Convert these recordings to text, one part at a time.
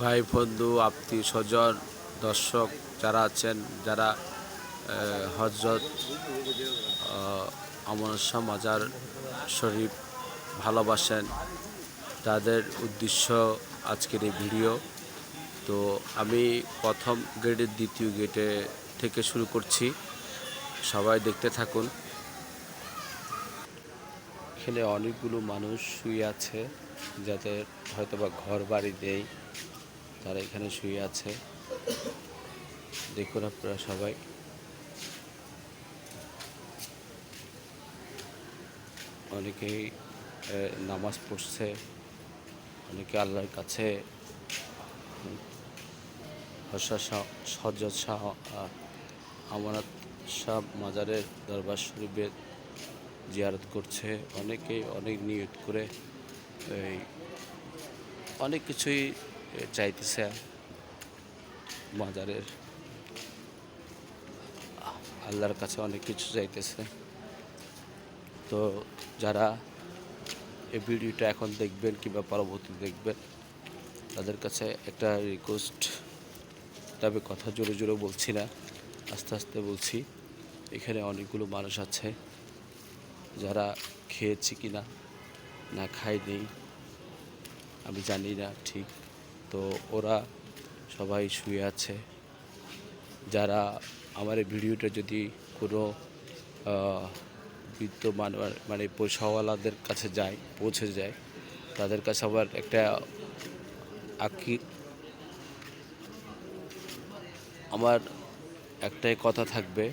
ভাই, বন্ধু, আত্মীয় স্বজন, দর্শক যারা আছেন, যারা হজরত আমনসা মাজার শরীফ ভালোবাসেন, তাদের উদ্দেশ্য আজকের এই ভিডিও। তো আমি প্রথম গেটের দ্বিতীয় গেটে থেকে শুরু করছি। সবাই দেখতে থাকুন। এখানে অনেকগুলো মানুষ শুয়ে আছে, যাদের হয়তো বা ঘর বাড়ি নেই। তারা এখানে শুয়ে আছে। দেখুন আপনারা সবাই। অনেকেই নামাজ পড়ছে, অনেকে আল্লাহর কাছে সজ্জত শাহ আমানত শাহ মাজারের দরবার শরীফের জিয়ারত করছে অনেকেই অনেক নিয়ত করে এই অনেক কিছুই চাইতেছে মাজারের। আল্লাহর কাছে অনেক কিছু চাইতেছে। তো যারা এই ভিডিওটা এখন দেখবেন কিংবা পরবর্তী দেখবেন, তাদের কাছে একটা রিকোয়েস্ট তবে কথা জোরে জোরে বলছি না, আস্তে আস্তে বলছি, এখানে অনেকগুলো মানুষ আছে। যারা খেয়েছি কি না না খায়নি, আমি জানি না ঠিক। তো ওরা সবাই শুয়ে আছে। যারা আমার এই ভিডিওটা যদি কোনো বিদ্যমান মানে পয়সাওয়ালাদের কাছে যায়, পৌঁছে যায়, তাদের কাছে আবার একটা আকি, আমার একটাই কথা থাকবে,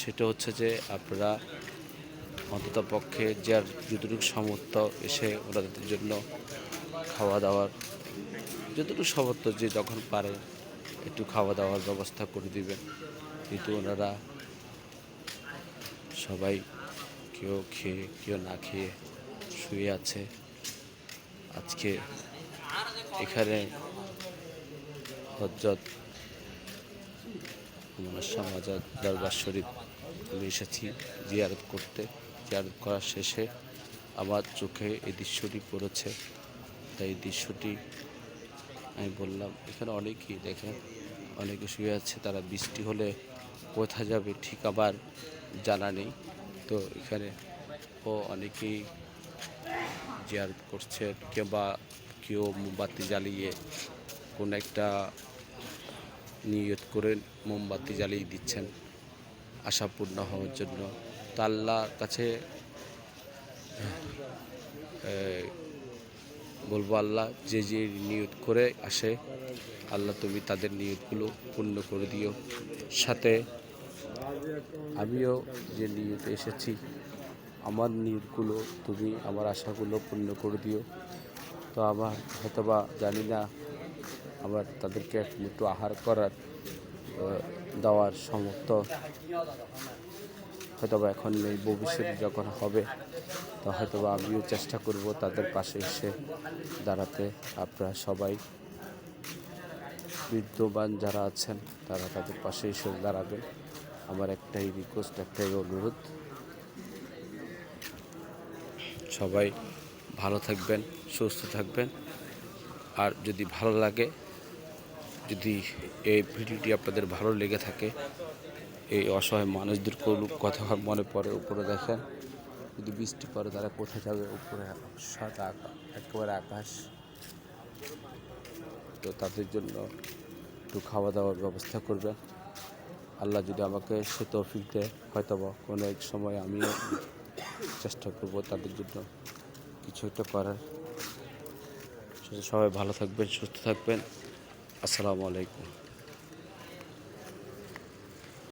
সেটা হচ্ছে যে আপনারা অন্তত পক্ষে যার যতটুকু সামর্থ্য এসে ওনাদের জন্য খাওয়া দাওয়ার, যতটুকু সামর্থ্য যে যখন পারে একটু খাওয়া দাওয়ার ব্যবস্থা করে দিবেন। কিন্তু ওনারা সবাই কেউ খেয়ে, কেউ না খেয়ে শুয়ে আছে। আজকে এখানে হজরত মনসা দরবার শরীফ আমি এসেছি জিয়ারত করতে। জিয়ারত করার শেষে আমার চোখে এই দৃশ্যটি পড়েছে। তাই এই দৃশ্যটি আমি বললাম, এখানে অনেকেই দেখেন, অনেকে শুয়ে আছে, তারা বৃষ্টি হলে কোথায় যাবে ঠিক আবার জানা নেই। তো এখানে ও অনেকেই জিয়ারত করছে কিংবা কেউ মোমবাতি জ্বালিয়ে কোনো একটা নিয়ত করে মোমবাতি জ্বালিয়ে দিচ্ছেন। আশাপূর্ণ হওয়ার জন্য তো আল্লাহর কাছে বলব আল্লাহ, যে যে নিয়ত করে আসে, আল্লাহ তুমি তাদের নিয়তগুলো পূর্ণ করে দিও। সাথে আমিও যে নিয়তে এসেছি, আমার নিয়তগুলো তুমি আমার আশাগুলো পূর্ণ করে দিও। তো আমার হয়তোবা জানি না আবার তাদেরকে একটু আহার করার দেওয়ার সমর্থ হয়তোবা এখন নেই ভবিষ্যতে যখন হবে, তো হয়তোবা আমিও চেষ্টা করব তাদের পাশে এসে দাঁড়াতে। আপনারা সবাই বিদ্যমান যারা আছেন, তারা তাদের পাশে এসে দাঁড়াবেন। আমার একটাই রিকোয়েস্ট একটাই অনুরোধ। সবাই ভালো থাকবেন, সুস্থ থাকবেন। আর যদি ভালো লাগে, যদি এই ভিডিওটি আপনাদের ভালো লেগে থাকে এই অসহায় মানুষদের কথা মনে পড়ে উপরে দেখেন। যদি বৃষ্টি পড়ে তারা কোথায় যাবে উপরে? সাদা একেবারে আকাশ। তো তাদের জন্য একটু খাওয়া দাওয়ার ব্যবস্থা করবেন। আল্লাহ যদি আমাকে সে তৌফিক দেয় হয়তো বা কোনো এক সময় আমিও চেষ্টা করব তাদের জন্য কিছু একটা করার। সবাই ভালো থাকবেন, সুস্থ থাকবেন। আসসালামু আলাইকুম।